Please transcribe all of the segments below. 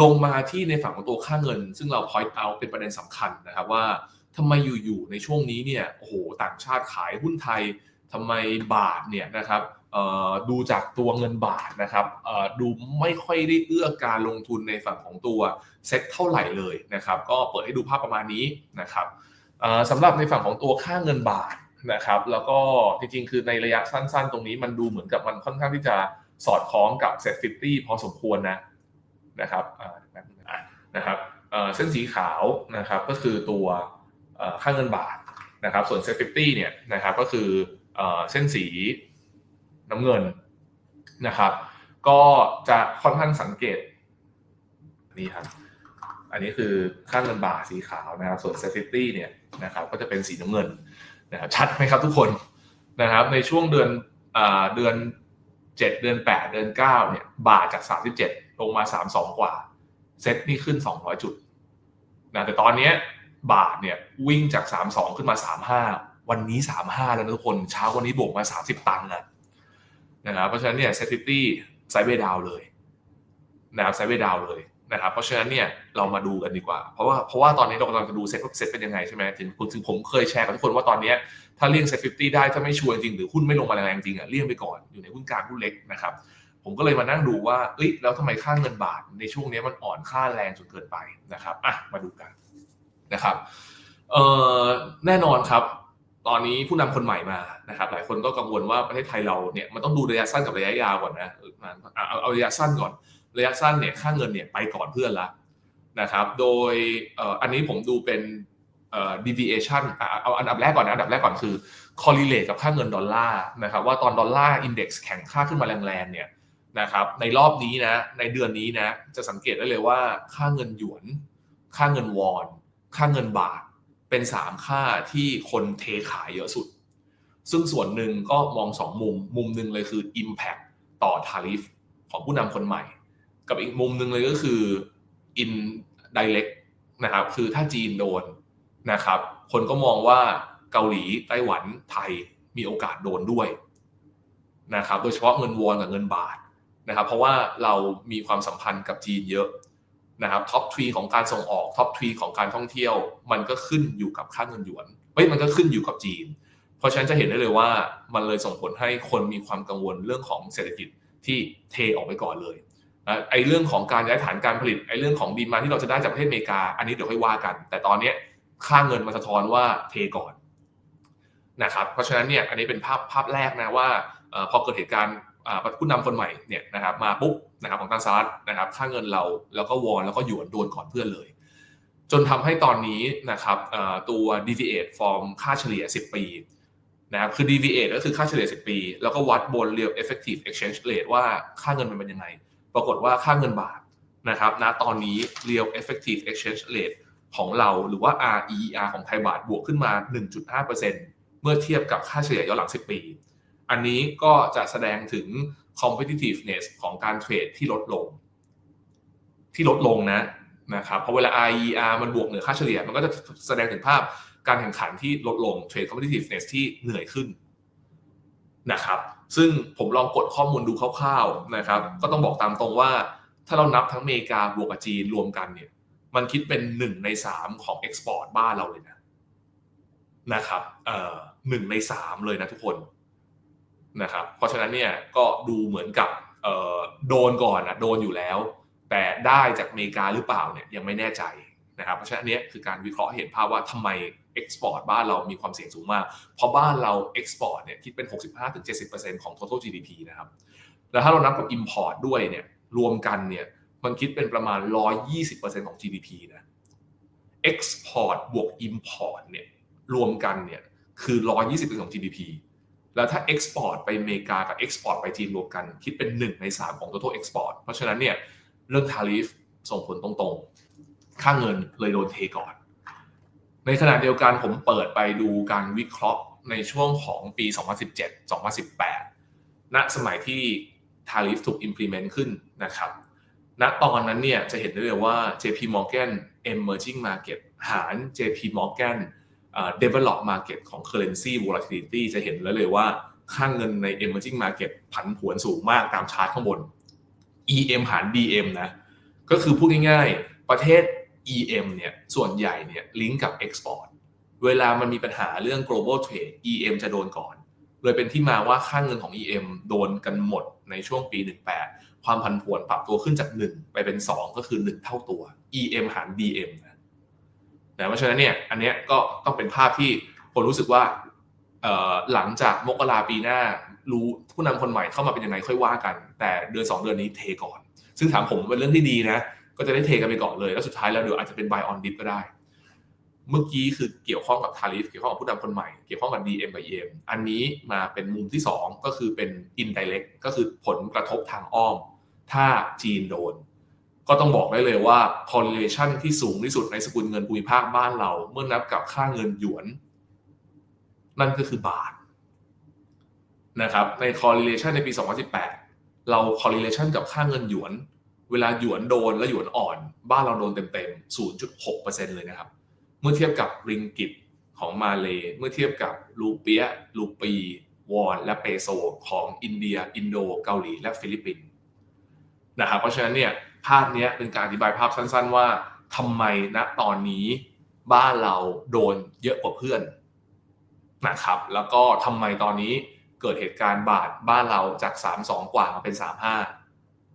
ลงมาที่ในฝั่งของตัวค่าเงิน ซึ่งเรา point out เป็นประเด็นสำคัญนะครับว่าทำไมอยู่ๆในช่วงนี้เนี่ยโอ้โหต่างชาติขายหุ้นไทยทำไมบาทเนี่ยนะครับดูจากตัวเงินบาทนะครับดูไม่ค่อยได้เอื้อการลงทุนในฝั่งของตัวเซ็ตเท่าไหร่เลยนะครับ ก็เปิดให้ดูภาพประมาณนี้นะครับสำหรับในฝั่งของตัวค่าเงินบาทนะครับ แล้วก็จริงๆ คือในระยะสั้นๆ ตรงนี้มันดูเหมือนกับมันค่อนข้างที่จะสอดคล้องกับเซ็ตฟิฟตี้พอสมควรนะ นะครับนะครับเส้นสีขาวนะครับก็คือตัวค่าเงินบาทนะครับส่วนเซ็ตฟิฟตี้เนี่ยนะครับก็คือเส้นสีน้ำเงินนะครับ ก็จะค่อนข้างสังเกตนี่ครับอันนี้คือค่าเงินบาทสีขาวนะครับส่วนเซฟิตี้เนี่ยนะครับก็จะเป็นสีน้ำเงินนะครับชัดไหมครับทุกคนนะครับในช่วงเดือนเดือน 7 เดือน 8 เดือน 9 เนี่ย บาทจาก 37 ลงมา 32 กว่า เซ็ตนี่ขึ้น 200 จุดนะแต่ตอนนี้บาทเนี่ยวิ่งจาก 32 ขึ้นมา 35 วันนี้ 35 แล้วทุกคน เช้าวันนี้บวกมา 30 ตังค์นะนะครับเพราะฉะนั้นเนี่ยเซฟิตี้ไซด์เวดาวเลยนะครับไซเวดาวเลย นะครับเพราะฉะนั้นเนี่ยเรามาดูกันดีกว่า เพราะว่าเพราะว่าตอนนี้เรากำลังจะดูเซ็ตเซ็ตเป็นยังไงใช่ไหมถึงถึงผมเคยแชร์กับทุกคนว่าตอนนี้ถ้าเลี่ยงเซ็ตฟิฟตี้ได้ถ้าไม่ชัวร์จริงหรือหุ้นไม่ลงมาแรงจริงอะเลี่ยงไปก่อนอยู่ในหุ้นกลางหุ้นเล็กนะครับผมก็เลยมานั่งดูว่าเอ้ยแล้วทำไมค่าเงินบาทในช่วงนี้มันอ่อนค่าแรงจนเกินไปนะครับอะมาดูกันนะครับเอ่อแน่นอนครับตอนนี้ผู้นำคนใหม่มานะครับหลายคนก็กังวลว่าประเทศไทยเราเนี่ยมันต้องดูระยะสั้นกับระยะยาวก่อนนะเอาเอาระยะสั้นก่อน ระยะสั้นเนี่ยค่าเงินเนี่ยไปก่อนเพื่อนละนะครับ โดยอันนี้ผมดูเป็น deviation เอาอันดับแรกก่อนนะอันดับแรกก่อนคือ correlate กับค่าเงินดอลลาร์นะครับว่าตอนดอลลาร์อินเด็กซ์แข็งค่าขึ้นมาแรงๆเนี่ยนะครับในรอบนี้นะในเดือนนี้นะจะสังเกตได้เลยว่าค่าเงินหยวน ค่าเงินวอน ค่าเงินบาทเป็น 3 ค่าที่คนเทขายเยอะสุด ซึ่งส่วนหนึ่งก็มอง 2 มุม มุมหนึ่งเลยคือ Impact ต่อ Tariff ของผู้นำคนใหม่ กับอีกมุมหนึ่งเลยก็คือ Indirect นะครับ คือถ้าจีนโดนนะครับ คนก็มองว่าเกาหลีไต้หวันไทยมีโอกาสโดนด้วยนะครับ โดยเฉพาะเงินวอนกับเงินบาทนะครับ เพราะว่าเรามีความสัมพันธ์กับจีนเยอะนะครับท็อปทรีของการส่งออกท็อปทรีของการท่องเที่ยว มันก็ขึ้นอยู่กับค่าเงินหยวนเฮ้ยมันก็ขึ้นอยู่กับจีน เพราะฉะนั้นจะเห็นได้เลยว่ามันเลยส่งผลให้คนมีความกังวลเรื่องของเศรษฐกิจที่เทออกไปก่อนเลย ไอ้เรื่องของการย้ายฐานการผลิตไอ้เรื่องของดีมาที่เราจะได้จากประเทศอเมริกา อันนี้เดี๋ยวค่อยว่ากัน แต่ตอนนี้ค่าเงินมาสะท้อนว่าเทก่อนนะครับเพราะฉะนั้นเนี่ยอันนี้เป็นภาพภาพแรกนะว่าพอเกิดเหตุการณ์ผู้นำคนใหม่เนี่ยนะครับมาปุ๊บนะครับของทางสหรัฐนะครับค่าเงินเราแล้วก็วอนแล้วก็หยวนโดนก่อนเพื่อนเลย จนทำให้ตอนนี้นะครับตัว deviate from ค่าเฉลี่ย 10 ปีนะครับคือ deviate ก็คือค่าเฉลี่ย 10 ปี แล้วก็วัดบน real effective exchange rate ว่าค่าเงินมันเป็นยังไง ปรากฏว่าค่าเงินบาทนะครับณตอนนี้ real effective exchange rate ของเราหรือว่า RER ของไทยบาทบวกขึ้นมา 1.5%เมื่อเทียบกับค่าเฉลี่ยย้อนหลัง 10 ปี อันนี้ก็จะแสดงถึง competitiveness ของการเทรดที่ลดลง ที่ลดลงนะนะครับเพราะเวลา IER มันบวกเหนือค่าเฉลี่ย มันก็จะแสดงถึงภาพการแข่งขันที่ลดลง trade competitiveness ที่เหนื่อยขึ้นนะครับ ซึ่งผมลองกดข้อมูลดูคร่าวๆนะครับ ก็ต้องบอกตามตรงว่า ถ้าเรานับทั้งอเมริกาบวกกับจีนรวมกันเนี่ย มันคิดเป็นหนึ่งในสามของเอ็กซ์พอร์ตบ้านเราเลยนะนะครับเอ่อหนึ่งในสามเลยนะทุกคนนะครับ เพราะฉะนั้นเนี่ยก็ดูเหมือนกับโดนก่อนนะโดนอยู่แล้ว แต่ได้จากอเมริกาหรือเปล่าเนี่ยยังไม่แน่ใจนะครับ เพราะฉะนั้นเนี้คือการวิเคราะห์เห็นภาพว่าทำไม เอ็กซ์พอร์ตบ้านเรามีความเสี่ยงสูงมาก เพราะบ้านเราเอ็กซ์พอร์ตเนี่ยคิดเป็น 65-70%ของ total GDP นะครับ แล้วถ้าเรานับกับ Import ด้วยเนี่ยรวมกันเนี่ยมันคิดเป็นประมาณ 120%ของ GDP นะ Export บวก Import เนี่ยรวมกันเนี่ยคือ 120%ของ GDP แล้วถ้า Export ไปอเมริกากับ Export ไปจีนรวมกันคิดเป็น 1 ใน 3 ของ total export เพราะฉะนั้นเนี่ยเรื่อง tariff ส่งผลตรงๆ ค่าเงินเลยโดนเทก่อน ในขณะเดียวกันผมเปิดไปดูการวิเคราะห์ในช่วงของปี 2017-2018 ณ สมัยที่ tariff ถูก implement ขึ้นนะครับ ณ ตอนนั้นเนี่ยจะเห็นได้เลยว่า JP Morgan Emerging Market หาร JP Morgan develop market ของ currency volatility จะเห็นแล้วเลยว่าค่างเงินใน emerging market ผันผวนสูงมากตามชาร์ตข้างบน EM หาร DM นะ ก็คือพูดง่ายๆ ประเทศ EM เนี่ยส่วนใหญ่เนี่ยลิงก์กับ Export เวลามันมีปัญหาเรื่อง global trade EM จะโดนก่อน เลยเป็นที่มาว่าค่าเงินของ EM โดนกันหมดในช่วงปี 18 ความผันผวนปรับตัวขึ้นจาก 1 ไปเป็น 2 ก็คือ 1 เท่าตัว EM หาร DM นะแต่เพราะฉะนั้นเนี่ยอันเนี้ยก็ต้องเป็นภาพที่ผมรู้สึกว่าหลังจากมกราปีหน้ารู้ผู้นำคนใหม่เข้ามาเป็นยังไงค่อยว่ากัน แต่เดือน2 เดือนนี้เทก่อน ซึ่งถามผมเป็นเรื่องที่ดีนะ ก็จะได้เทกันไปก่อนเลย แล้วสุดท้ายแล้วเดี๋ยวอาจจะเป็น buy on dip ก็ได้ เมื่อกี้คือเกี่ยวข้องกับทาริฟเกี่ยวข้องกับผู้นำคนใหม่ เกี่ยวข้องกับ DM กับ EM อันนี้มาเป็นมุมที่ 2 ก็คือเป็น indirect ก็คือผลกระทบทางอ้อม ถ้าจีนโดน ก็ต้องบอกได้เลยว่า correlation ที่สูงที่สุดในสกุลเงินภูมิภาคบ้านเรา เมื่อนับกับค่าเงินหยวน นั่นก็คือบาทนะครับใน correlation ในปี 2018 เรา correlation กับค่าเงินหยวน เวลาหยวนโดนและหยวนอ่อน บ้านเราโดนเต็มๆ 0.6%เลยนะครับ เมื่อเทียบกับริงกิตของมาเลเมื่อเทียบกับรูเปียรูปี วอน และเปโซของอินเดีย อินโด เกาหลี และฟิลิปปินส์นะครับเพราะฉะนั้นเนี่ยภาพนี้เป็นการอธิบายภาพสั้น ๆ ว่าทำไมณตอนนี้บ้านเราโดนเยอะกว่าเพื่อนนะครับแล้วก็ทำไมตอนนี้เกิดเหตุการณ์บาทบ้านเราจาก 3-2 กว่ามาเป็น 3-5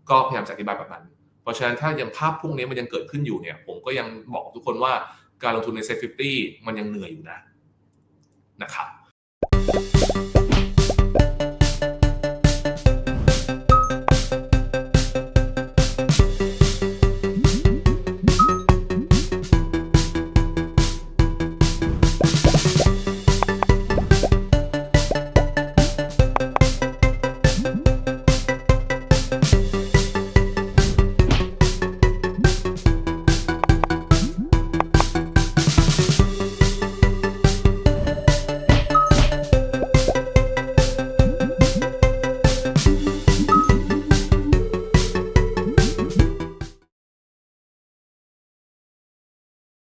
ก็พยายามจะอธิบายแบบนั้น เพราะฉะนั้นถ้ายังภาพพวกนี้มันยังเกิดขึ้นอยู่เนี่ย ผมก็ยังบอกทุกคนว่าการลงทุนในเซ็ตฟิมันยังเหนื่อยอยู่นะนะครับ